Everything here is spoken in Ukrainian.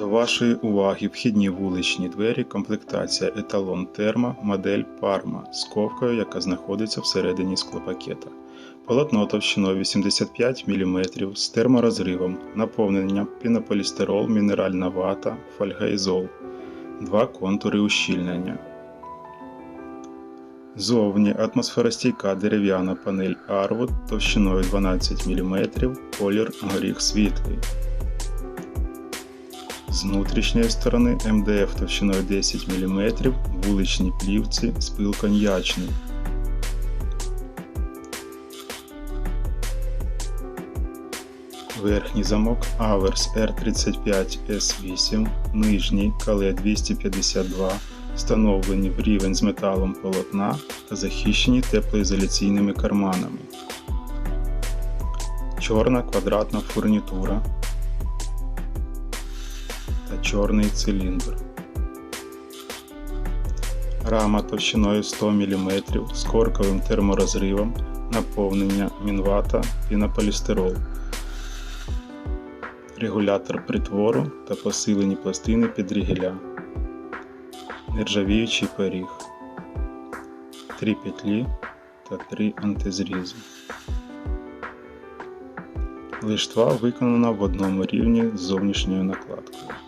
До вашої уваги вхідні вуличні двері, комплектація еталон термо, модель Parma з ковкою, яка знаходиться всередині склопакета. Полотно товщиною 85 мм з терморозривом, наповнення пінополістирол, мінеральна вата, фольга ізол, два контури ущільнення. Зовні атмосферостійка дерев'яна панель Arwood товщиною 12 мм, колір горіх світлий. З внутрішньої сторони МДФ товщиною 10 мм, вуличні плівці, спил коньячний. Верхній замок Аверс R35S8, нижній Кале 252, встановлені в рівень з металом полотна та захищені теплоізоляційними карманами. Чорна квадратна фурнітура та чорний циліндр. Рама товщиною 100 мм з корковим терморозривом, наповнення мінвата пінополістирол. Регулятор притвору та посилені пластини підрігеля. Нержавіючий поріг. Три петлі та три антизрізи. Лиштва виконана в одному рівні з зовнішньою накладкою.